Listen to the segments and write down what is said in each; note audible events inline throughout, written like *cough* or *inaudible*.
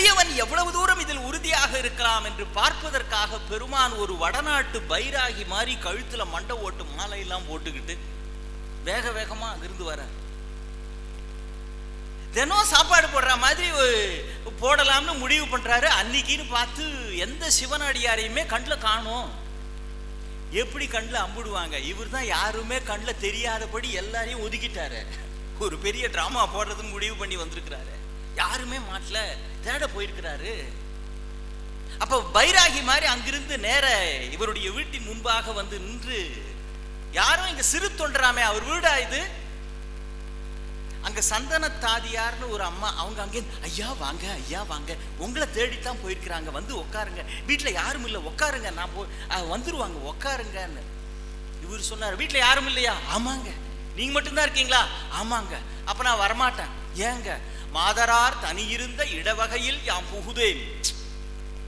அடியவன் எவ்வளவு தூரம் இதில் உறுதியாக இருக்கலாம் என்று பார்ப்பதற்காக பெருமான் ஒரு வடநாட்டு பைராகி மாதிரி கழுத்துல மண்டை ஓட்டு மாலை எல்லாம் போட்டுக்கிட்டு வேக வேகமா அங்கிருந்து வர. தினம் சாப்பாடு போடுற மாதிரி போடலாம்னு முடிவு பண்றாரு. அன்னைக்குன்னு பார்த்து எந்த சிவனடியாரையுமே கண்ணில் காணும். எப்படி கண்ணில் அம்புடுவாங்க? இவர் தான் யாருமே கண்ணில் தெரியாதபடி எல்லாரையும் ஒதுக்கிட்டாரு. ஒரு பெரிய டிராமா போடுறதுன்னு முடிவு பண்ணி வந்திருக்கிறாரு. யாருமே மாட்டல தேட போயிருக்கிறாரு. அப்ப பைராகி மாதிரி அங்கிருந்து நேர இவருடைய வீட்டின் முன்பாக வந்து நின்று யாரும் இங்க சிறு தொண்டராமே அவர் வீடா இது? அங்க சந்தன தாதியார்னு ஒரு அம்மா அவங்க அங்கே ஐயா வாங்க ஐயா வாங்க. உங்களை தேடித்தான் போயிருக்கிறாங்க. வந்து உட்காருங்க வீட்டுல யாரும் இல்லை. உட்காருங்க நான் போ வந்துருவாங்க. உட்காருங்கன்னு இவர் சொன்னார் வீட்டுல யாரும் இல்லையா? ஆமாங்க. நீங்க மட்டும்தான் இருக்கீங்களா? ஆமாங்க. அப்ப நான் வரமாட்டேன். ஏங்க? மாதரார் தனியிருந்த இடவகையில் யாம் புகுதேன்.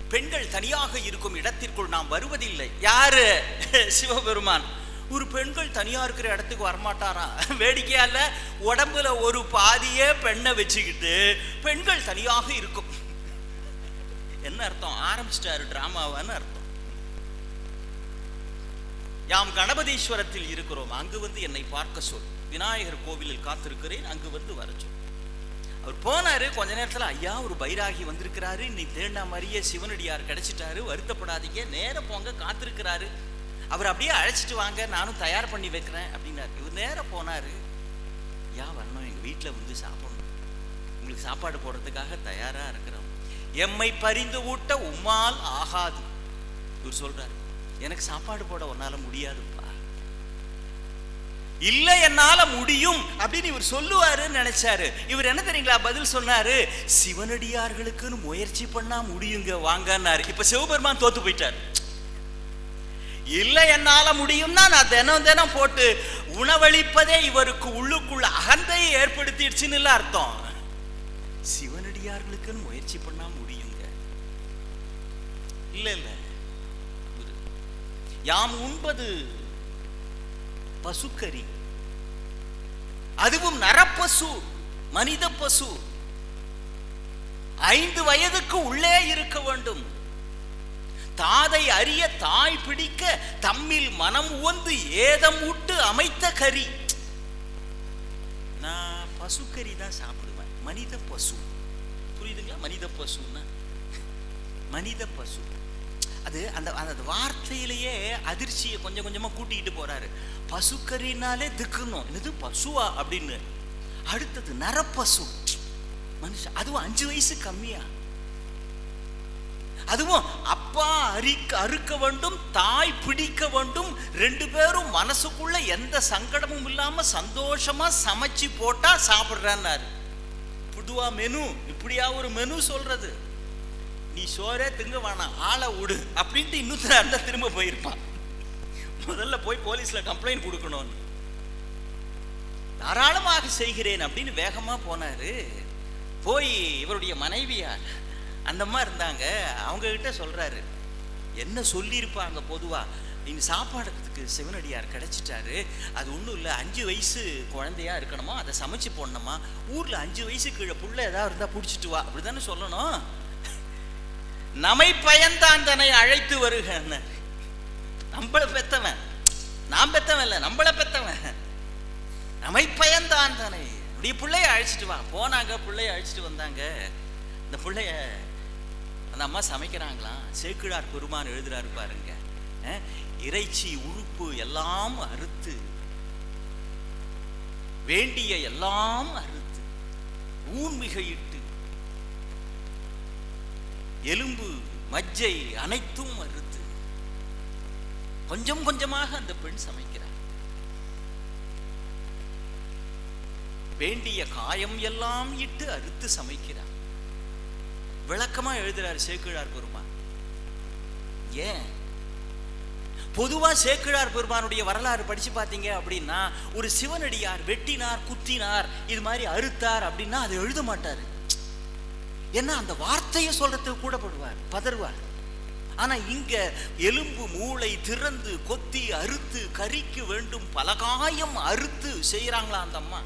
பெண்கள் தனியாக இருக்கும் இடத்திற்குள் நாம் வருவதில்லை. யாரு? சிவபெருமான். ஒரு பெண்கள் தனியா இருக்கிற இடத்துக்கு வரமாட்டாரா? வேடிக்கையால உடம்புல ஒரு பாதியே பெண்ணை வச்சுக்கிட்டு பெண்கள் தனியாக இருக்கும். என்ன அர்த்தம்? ஆரம்பிச்சிட்டாரு டிராமாவான்னு அர்த்தம். யாம் கணபதீஸ்வரத்தில் இருக்கிறோம். அங்கு வந்து என்னை பார்க்க சொல். விநாயகர் கோவிலில் காத்திருக்கிறேன். அங்கு வந்து வர சொல். அவர் போனாரு கொஞ்ச நேரத்துல ஐயா ஒரு பைராகி வந்திருக்கிறாரு. இன்னைக்கு தேடினா மாதிரியே சிவனடியார் கிடைச்சிட்டாரு. வருத்தப்படாதீங்க. நேர போங்க காத்திருக்கிறாரு. அவர் அப்படியே அழைச்சிட்டு வாங்க நானும் தயார் பண்ணி வைக்கிறேன் அப்படின்னாரு. இவர் நேரம் போனாரு. ஐயா வரணும் எங்க வீட்டுல வந்து சாப்பிடணும். உங்களுக்கு சாப்பாடு போடுறதுக்காக தயாரா இருக்கிறோம். எம்மை பரிந்து ஊட்ட உம்மால் ஆகாது. இவர் சொல்றாரு எனக்கு சாப்பாடு போட உன்னால முடியாதுப்பா. இல்ல என்னால முடியும் அப்படின்னு இவர் சொல்லுவாருன்னு நினைச்சாரு. இவர் என்ன தெரியுங்களா பதில் சொன்னாரு? சிவனடியார்களுக்குன்னு முயற்சி பண்ணா முடியுங்க வாங்கன்னாரு. இப்ப சிவபெருமான் தோத்து போயிட்டார். இல்லை என்னால முடியும்னா நான் தினம் தினம் போட்டு உணவளிப்பதே இவருக்கு உள்ளுக்குள்ள அகந்தையை ஏற்படுத்திடுச்சுன்னு இல்ல அர்த்தம். சிவனடியார்களுக்குன்னு முயற்சி பண்ணா முடியுங்க. இல்ல இல்ல. யாம் உண்பது பசுக்கறி. அதுவும் நரப்பசு மனித பசு. ஐந்து வயதுக்கு உள்ளே இருக்க வேண்டும். தாதை அறிய தாய் பிடிக்க தம்மில் மனம் உவந்து ஏதம் விட்டு அமைத்த கறி. நான் பசுக்கறி தான் சாப்பிடுவேன். மனித பசு. புரியுதுங்களா? மனித பசுன்னா. மனித பசு. அது அந்த அந்த வார்த்தையிலேயே அதிர்ச்சியை கொஞ்சம் கொஞ்சமா கூட்டிகிட்டு போறாரு. பசுக்கறினாலே திக்கணும் இது பசுவா? அப்படின்னு. அடுத்தது நரப்பசு. மனுஷன் அதுவும் அஞ்சு வயசு கம்மியா. அதுவும் அப்பா அரிக்க அறுக்க வேண்டும் தாய் பிடிக்க வேண்டும் ரெண்டு பேரும் மனசுக்குள்ள எந்த சங்கடமும் இல்லாம சந்தோஷமா சமைச்சு போட்டா சாப்பிடுறான்னாரு. புதுவா மெனு இப்படியா ஒரு மெனு சொல்றது? நீ சோறே திங்க வேணாம் ஆளை விடு அப்படின்ட்டு இன்னொருத்தர் இருந்தா திரும்ப போயிருப்பான். முதல்ல போய் போலீஸ்ல கம்ப்ளைண்ட் கொடுக்கணும்னு. தாராளமாக செய்கிறேன் அப்படின்னு வேகமா போனாரு. போய் இவருடைய மனைவியார் அந்த மாதிரி இருந்தாங்க அவங்க கிட்ட சொல்றாரு. என்ன சொல்லியிருப்பாங்க பொதுவா? நீங்கள் சாப்பாடுறதுக்கு சிவனடியார் கிடைச்சிட்டாரு. அது ஒன்றும் இல்லை அஞ்சு வயசு குழந்தையா இருக்கணுமா? அதை சமைச்சு போடணுமா? ஊரில் அஞ்சு வயசு கீழே புள்ள ஏதாவது இருந்தா பிடிச்சிட்டு வா. அப்படி தானே சொல்லணும். நமை பயந்தான் தன்னை அழைத்து வருக நம்மள பெத்தவன். நான் பெத்தவன் இல்லை நம்மள பெத்தவன். நமை பயந்தான் தானே இப்படி பிள்ளைய அழைச்சிட்டு வா. போனாங்க பிள்ளைய அழைச்சிட்டு வந்தாங்க. இந்த பிள்ளைய அந்த அம்மா சமைக்கிறாங்களாம். சேக்கிழார் பெருமான் எழுதுறாரு பாருங்க. இறைச்சி உறுப்பு எல்லாம் அறுத்து. வேண்டிய எல்லாம் அறுத்து. ஊன்மிகையிட்டு எலும்பு மஜ்ஜை அனைத்தும் அறுத்து கொஞ்சம் கொஞ்சமாக அந்த பெண் சமைக்கிறார் வேண்டிய காயம் எல்லாம் இட்டு அறுத்து சமைக்கிறார் விளக்கமா எழுதுறார் சேக்கிழார் பெருமான். ஏன்? பொதுவா சேக்கிழார் பெருமானுடைய வரலாறு படிச்சு பார்த்தீங்க அப்படின்னா ஒரு சிவனடியார் வெட்டினார் குத்தினார் இது மாதிரி அறுத்தார் அப்படின்னா அதை எழுத மாட்டாரு. ஏன்னா அந்த வார்த்தையை சொல்றதுக்கு கூட படுவார் பதறுவார். ஆனா இங்க எலும்பு மூளை திறந்து கொத்தி அறுத்து கறிக்கு வேண்டும் பலகாயம் அறுத்து செய்யறாங்களா அந்த அம்மா?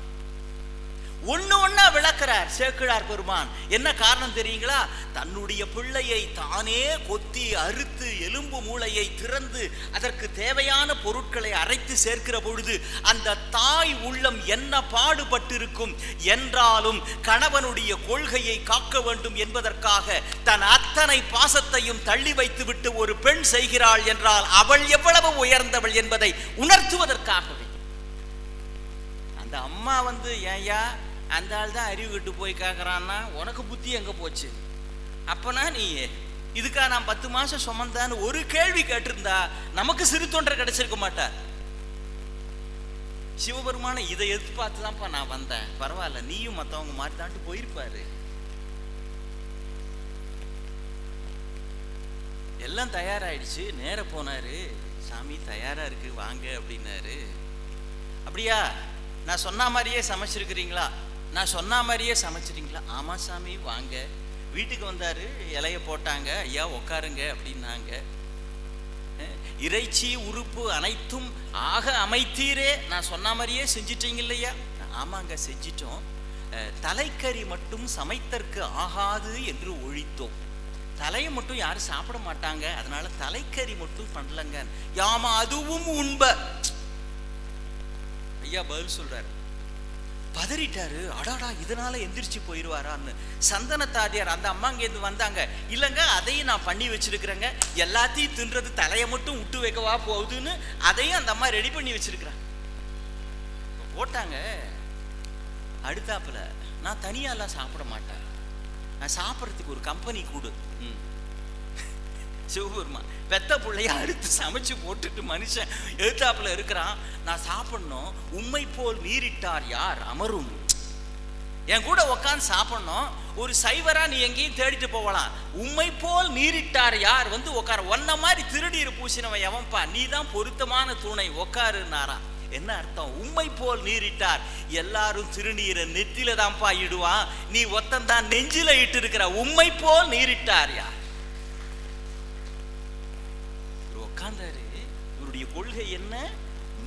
ஒண்ணு ஒன்னா விளக்குறார் சேக்கிழார் பெருமான் என்ன காரணம் தெரியுங்களா? தன்னுடைய பிள்ளையை தானே கொத்தி அறுத்து எலும்பு மூளையை திறந்து அதற்கு தேவையான பொருட்களை அரைத்து சேர்க்கிற பொழுது அந்த தாய் உள்ளம் என்ன பாடுபட்டிருக்கும் என்றாலும் கணவனுடைய கொள்கையை காக்க வேண்டும் என்பதற்காக தன் அத்தனை பாசத்தையும் தள்ளி வைத்துவிட்டு ஒரு பெண் செய்கிறாள் என்றால் அவள் எவ்வளவு உயர்ந்தவள் என்பதை உணர்த்துவதற்காகவே. அந்த அம்மா வந்து ஏன்யா அந்த ஆள் தான் அறிவு கட்டு போய் கேட்குறான்னா உனக்கு புத்தி எங்கே போச்சு? அப்பனா நீ இதுக்கா நான் பத்து மாசம் சுமந்தான்னு ஒரு கேள்வி கேட்டிருந்தா நமக்கு சிறு தொண்டர் கிடைச்சிருக்க மாட்டார் சிவபெருமான இதை எதிர்பார்த்து தான்ப்பா நான் வந்தேன். பரவாயில்ல நீயும் மற்றவங்க மாதிரி தான்ட்டு போயிருப்பாரு. எல்லாம் தயாராயிடுச்சு நேர போனாரு. சாமி தயாரா இருக்கு வாங்க அப்படின்னாரு. அப்படியா? நான் சொன்ன மாதிரியே சமைச்சிருக்கிறீங்களா? நான் சொன்ன மாதிரியே சமைச்சிட்டிங்களா? ஆமா சாமி வாங்க. வீட்டுக்கு வந்தாரு இலைய போட்டாங்க. ஐயா உக்காருங்க அப்படின்னாங்க. இறைச்சி உறுப்பு அனைத்தும் ஆக அமைத்தீரே. நான் சொன்ன மாதிரியே செஞ்சிட்டீங்க இல்லையா? ஆமாங்க செஞ்சிட்டோம். தலைக்கறி மட்டும் சமைத்தற்கு ஆகாது என்று ஒழித்தோம். தலையை மட்டும் யாரும் சாப்பிட மாட்டாங்க. அதனால தலைக்கறி மட்டும் பண்ணலங்க. யாமா அதுவும் உண்ப. ஐயா பதில் சொல்றாரு. பதறிட்டாரு. அடாடா இதனால எந்திரிச்சு போயிடுவாரான்னு சந்தனத்தாதியார் அந்த அம்மாங்கேருந்து வந்தாங்க. இல்லைங்க அதையும் நான் பண்ணி வச்சிருக்கிறேங்க. எல்லாத்தையும் தின்றது தலையை மட்டும் விட்டு வைக்கவா போகுதுன்னு அதையும் அந்த அம்மா ரெடி பண்ணி வச்சிருக்கிறாங்க. போட்டாங்க. அடுத்தாப்புல நான் தனியாலாம் சாப்பிட மாட்டேன். நான் சாப்பிட்றதுக்கு ஒரு கம்பெனி கூடு. ம். சிவபெருமான் பெத்த பிள்ளைய அறுத்து சமைச்சு போட்டுட்டு மனுஷன் எழுத்தாப்புல இருக்கிறான். நான் சாப்பிடணும். உண்மை போல் மீறிட்டார் யார்? அமரும். என் கூட உக்காந்து சாப்பிடணும். ஒரு சைவரா நீ எங்கேயும் தேடிட்டு போகலாம். உண்மை போல் நீரிட்டார் யார்? வந்து உட்கார ஒன்ன மாதிரி திருநீர் பூசினவன் எவன்பா நீ தான் பொருத்தமான துணை. உக்காருனாரா என்ன அர்த்தம்? உண்மை போல் நீரிட்டார் எல்லாரும் திருநீரை நெத்தில தான்ப்பா இடுவான். நீ ஒத்தந்தான் நெஞ்சில இட்டு இருக்கிற உண்மை போல் நீரிட்டார் யார்? இவர் உட்கார்ந்தாரு. இவருடைய கொள்கை என்ன?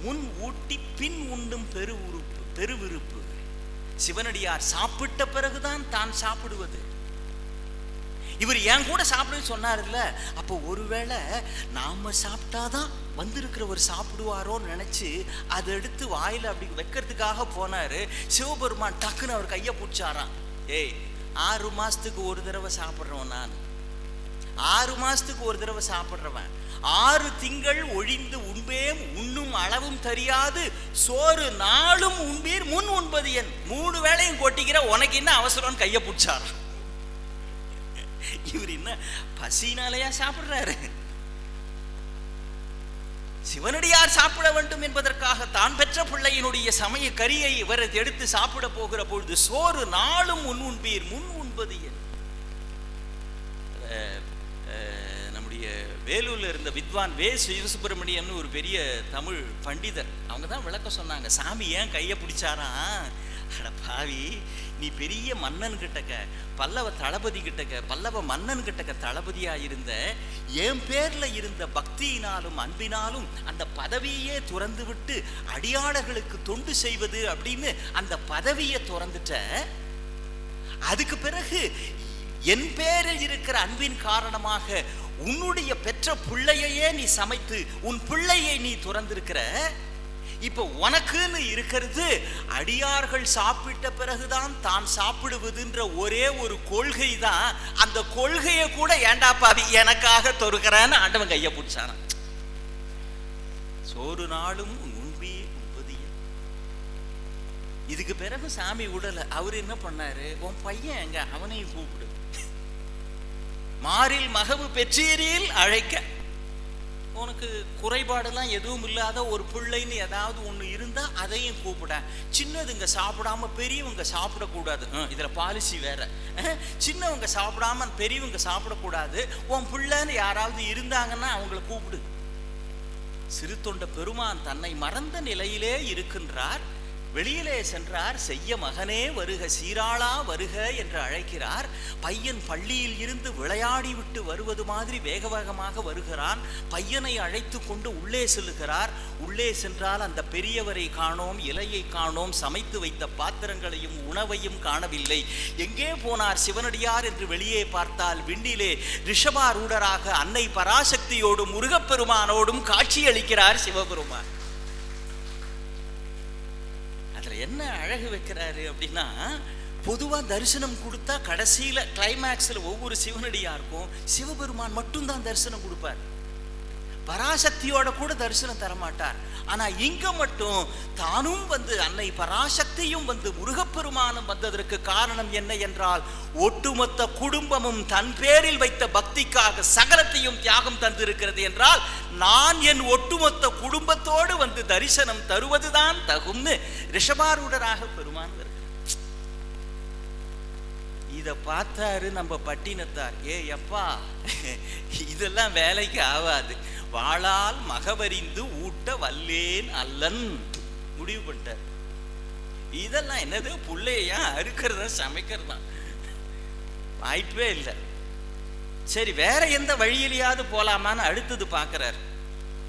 முன் ஊட்டி பின் உண்டும் பெரு உறுப்பு பெருவிருப்பு சிவனடியார் சாப்பிட்ட பிறகுதான் தான் சாப்பிடுவது. இவர் என் கூட சாப்பிடுன்னு சொன்னார்ல அப்போ ஒருவேளை நாம சாப்பிட்டாதான் வந்திருக்கிறவர் சாப்பிடுவாரோன்னு நினைச்சு அதை எடுத்து வாயில அப்படி வைக்கிறதுக்காக போனாரு. சிவபெருமான் டக்குன்னு அவர் கையை பிடிச்சாராம். ஏய் ஆறு மாசத்துக்கு ஒரு தடவை சாப்பிட்றோம் நான். ஆறு மாசத்துக்கு ஒரு தடவை சாப்பிட்றவன். ஆறு திங்கள் ஒழிந்து உண்பேம் உண்ணும் அளவும் தெரியாது. சோறு நாளும் உண்பீர் முன் உண்பது என். மூணு வேளையும் கொட்டிக்கிற உனக்கு என்ன அவசரம்னு கையை பிடிச்சாராம் இவர் என்ன பசினாலையா சாப்பிடுறாரு? சிவனடியார் சாப்பிட வேண்டும் என்பதற்காக தான் பெற்ற பிள்ளையினுடைய சமய கரியை இவர் எடுத்து சாப்பிட போகிற பொழுது சோறு நாளும் முன் உண்பீர் முன் உண்பது என். வேலூர்ல இருந்த வித்வான் வே சிவசுப்பிரமணியம்னு ஒரு பெரிய தமிழ் பண்டிதர். அவங்க தான் விளக்கம் சொன்னாங்க சாமி ஏன் கையை பிடிச்சாராம்? அட பாவி நீ பெரிய மன்னன் கிட்டக்க பல்லவ தளபதி கிட்டக்க பல்லவ மன்னன் கிட்டக்க தளபதியா இருந்த என் பேர்ல இருந்த பக்தியினாலும் அன்பினாலும் அந்த பதவியே துறந்து விட்டு அடியாளர்களுக்கு தொண்டு செய்வது அப்படின்னு அந்த பதவியை துறந்துட்ட. அதுக்கு பிறகு என் பேரில் இருக்கிற அன்பின் காரணமாக உன்னுடைய பெற்ற பிள்ளையையே நீ சமைத்து உன் பிள்ளையை நீ துறந்திருக்கிற. இப்போ உனக்குன்னு இருக்கிறது அடியார்கள் சாப்பிட்ட பிறகுதான் தான் சாப்பிடுவதுன்ற ஒரே ஒரு கொள்கை தான் அந்த கொள்கையை கூட ஏண்டா பாவி எனக்காக தொறுக்கிறேன்னு ஆண்டவன் கையை பிடிச்சானான் சோறு நாளும் உண்பே உண்பது இதுக்கு பிறகு சாமி விடல அவர் என்ன பண்ணாரு? உன் பையன் எங்க? அவனையும் கூப்பிடு. மாறில் மகவு பெற்றீரில் அழைக்க. உனக்கு குறைபாடெல்லாம் எதுவும் இல்லாத ஒரு பிள்ளைன்னு ஏதாவது ஒன்று இருந்தால் அதையும் கூப்பிட. சின்னதுங்க சாப்பிடாம பெரியவங்க சாப்பிடக்கூடாது. இதில் பாலிசி வேற. சின்னவங்க சாப்பிடாம பெரியவங்க சாப்பிடக்கூடாது. உன் பிள்ளைன்னு யாராவது இருந்தாங்கன்னா அவங்கள கூப்பிடு. சிறு தொண்ட பெருமான் தன்னை மறந்த நிலையிலே இருக்கின்றார். வெளியிலே சென்றார் செய்ய மகனே வருக சீராளா வருக என்று அழைக்கிறார். பையன் பள்ளியில் இருந்து விளையாடி விட்டு வருவது மாதிரி வேக வேகமாக வருகிறான். பையனை அழைத்து கொண்டு உள்ளே செல்லுகிறார். உள்ளே சென்றால் அந்த பெரியவரை காணோம் இலையை காணோம் சமைத்து வைத்த பாத்திரங்களையும் உணவையும் காணவில்லை. எங்கே போனார் சிவனடியார்? என்று வெளியே பார்த்தால் விண்ணிலே ரிஷபாரூடராக அன்னை பராசக்தியோடும் முருகப்பெருமானோடும் காட்சியளிக்கிறார் சிவபெருமான். என்ன அழகு வைக்கிறாரு அப்படின்னா பொதுவா தரிசனம் கொடுத்தா கடைசியில கிளைமேக்ஸில் ஒவ்வொரு சிவனடியாருக்கும் சிவபெருமான் மட்டும்தான் தரிசனம் கொடுப்பார். பராசக்தியோட கூட தரிசனம் தரமாட்டார். ஆனா இங்க மட்டும் தானும் வந்து அன்னை பராசக்தியும் வந்து முருகப்பெருமானும் வந்ததற்கு காரணம் என்ன என்றால் ஒட்டுமொத்த குடும்பமும் தன் பேரில் வைத்த பக்திக்காக சகலத்தையும் தியாகம் தந்திருக்கிறது என்றால் நான் என் ஒட்டுமொத்த குடும்பத்தோடு வந்து தரிசனம் தருவதுதான் தகும்னு ரிஷபாரூடராக பெருமான் இதை பார்த்தாரு நம்ம பட்டினத்தார். ஏ எப்பா *laughs* இதெல்லாம் வேலைக்கு ஆகாது. வாளால் மகவறிந்து ஊட்ட வல்லேன் அல்லன். முடிவு பண்ணிட்டார். இதெல்லாம் என்னது? புள்ளையா அறுக்கிறதா சமைக்கிறதா? வாய்ப்பே இல்லை. சரி வேற எந்த வழியிலையாவது போலாமான்னு அடுத்தது பார்க்குறாரு.